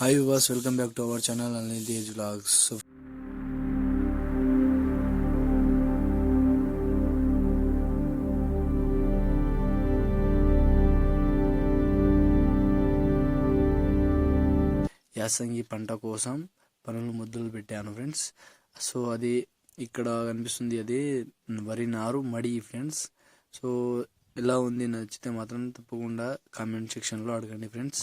Hi వివాస్ welcome back to our channel Anil Tej vlogs యాసంగి పంట కోసం పనులు ముద్దలు పెట్టాను ఫ్రెండ్స్ సో అది ఇక్కడ కనిపిస్తుంది అది వరి నారు మడి ఫ్రెండ్స్ సో ఎలా ఉంది నచ్చితే మాత్రం తప్పకుండా కామెంట్ సెక్షన్లో అడగండి ఫ్రెండ్స్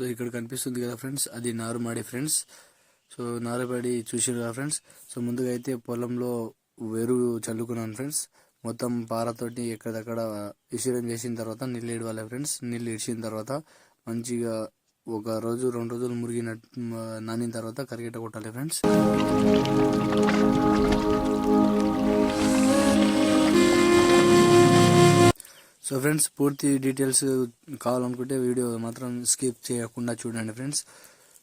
సో ఇక్కడ కనిపిస్తుంది కదా ఫ్రెండ్స్ అది నారుమడి ఫ్రెండ్స్. సో నారుమడి చూసారు కదా ఫ్రెండ్స్. సో ముందుగా అయితే పొలంలో ఎరువు చల్లుకున్నాను ఫ్రెండ్స్. మొత్తం పారతోటి ఎక్కడక్కడ విసిరం చేసిన తర్వాత నీళ్ళు ఇడవాలి ఫ్రెండ్స్. నీళ్ళు ఇడిచిన తర్వాత మంచిగా ఒక రోజు రెండు రోజులు మురిగిన నానిన తర్వాత కరిగేట కొట్టాలి ఫ్రెండ్స్. సో ఫ్రెండ్స్ పూర్తి డీటెయిల్స్ కావాలనుకుంటే వీడియో మాత్రం స్కిప్ చేయకుండా చూడండి ఫ్రెండ్స్.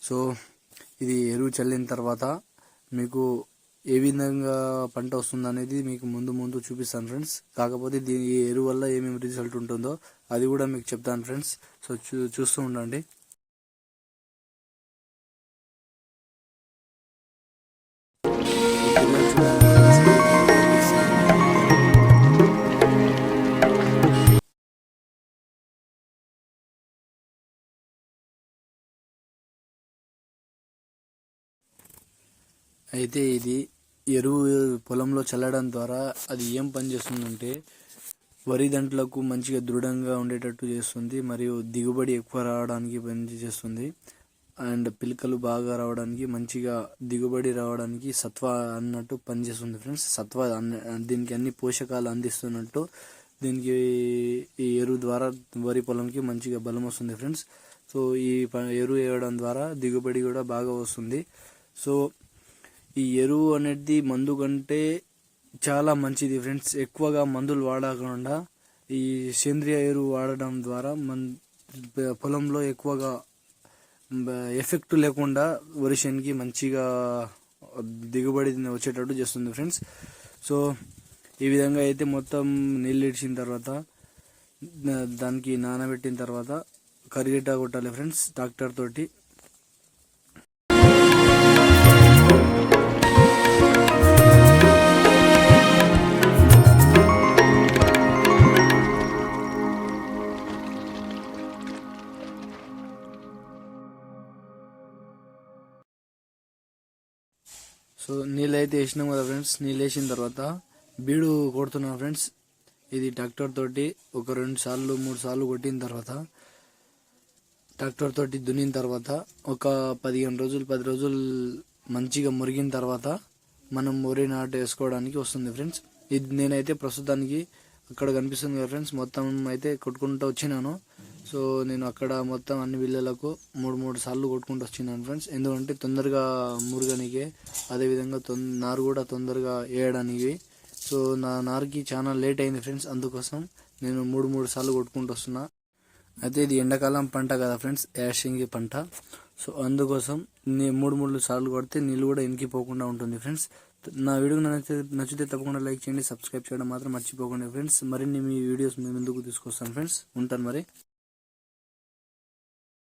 సో ఇది ఎరువు చల్లిన తర్వాత మీకు ఏ విధంగా పంట వస్తుంది అనేది మీకు ముందు ముందు చూపిస్తాను ఫ్రెండ్స్. కాకపోతే దీని ఈ ఎరువు వల్ల ఏమేమి రిజల్ట్ ఉంటుందో అది కూడా మీకు చెప్తాను ఫ్రెండ్స్. సో చూ చూస్తూ ఉండండి. అయితే ఇది ఎరువు పొలంలో చల్లడం ద్వారా అది ఏం పని చేస్తుందంటే వరి దంట్లకు మంచిగా దృఢంగా ఉండేటట్టు చేస్తుంది మరియు దిగుబడి ఎక్కువ రావడానికి పని చేస్తుంది. అండ్ పిలకలు బాగా రావడానికి మంచిగా దిగుబడి రావడానికి సత్వ అన్నట్టు పనిచేస్తుంది ఫ్రెండ్స్. సత్వ దీనికి అన్ని పోషకాలు అందిస్తున్నట్టు దీనికి ఈ ఎరువు ద్వారా వరి పొలంకి మంచిగా బలం వస్తుంది ఫ్రెండ్స్. సో ఈ ఎరువు వేయడం ద్వారా దిగుబడి కూడా బాగా వస్తుంది. సో ఈ ఎరువు అనేది మందు కంటే చాలా మంచిది ఫ్రెండ్స్. ఎక్కువగా మందులు వాడకుండా ఈ సేంద్రియ ఎరువు వాడడం ద్వారా మన పొలంలో ఎక్కువగా ఎఫెక్ట్ లేకుండా వరిషన్కి మంచిగా దిగుబడి వచ్చేటట్టు చేస్తుంది ఫ్రెండ్స్. సో ఈ విధంగా అయితే మొత్తం నీళ్ళు ఇడిచిన తర్వాత దానికి నానబెట్టిన తర్వాత కరిగేట కొట్టాలి ఫ్రెండ్స్ ట్రాక్టర్ తోటి. సో నీళ్ళు అయితే వేసినాం కదా ఫ్రెండ్స్ నీళ్ళు వేసిన తర్వాత బీడు కొడుతున్నాం ఫ్రెండ్స్. ఇది ట్రాక్టర్ తోటి ఒక రెండు సార్లు మూడు సార్లు కొట్టిన తర్వాత ట్రాక్టర్ తోటి దున్నిన తర్వాత ఒక పదిహేను రోజులు పది రోజులు మంచిగా మురిగిన తర్వాత మనం వరి నాటు వేసుకోవడానికి వస్తుంది ఫ్రెండ్స్. ఇది నేనైతే ప్రస్తుతానికి అక్కడ కనిపిస్తుంది కదా ఫ్రెండ్స్ మొత్తం అయితే కొట్టుకుంటూ వచ్చినాను. సో నేను అక్కడ మొత్తం అన్ని విల్లలకు మూడు మూడు సార్లు కొట్టుకుంటూ వచ్చినాను ఫ్రెండ్స్. ఎందుకంటే తొందరగా మురుగనికి అదేవిధంగా తొం నారు కూడా తొందరగా వేయడానికి. సో నా నారుకి చాలా లేట్ అయింది ఫ్రెండ్స్. అందుకోసం నేను మూడు మూడు సార్లు కొట్టుకుంటూ వస్తున్నా. అయితే ఇది ఎండాకాలం పంట కదా ఫ్రెండ్స్ యాషింగి పంట. సో అందుకోసం మూడు మూడు సార్లు కొడితే నీళ్ళు కూడా ఇంకిపోకుండా ఉంటుంది ఫ్రెండ్స్. నా వీడియో నచ్చితే నచ్చితే తప్పకుండా లైక్ చేయండి సబ్స్క్రైబ్ చేయడం మాత్రం మర్చిపోకండి ఫ్రెండ్స్. మరిన్ని మీ వీడియోస్ మీ ముందుకు తీసుకొస్తాను ఫ్రెండ్స్. ఉంటాను మరి.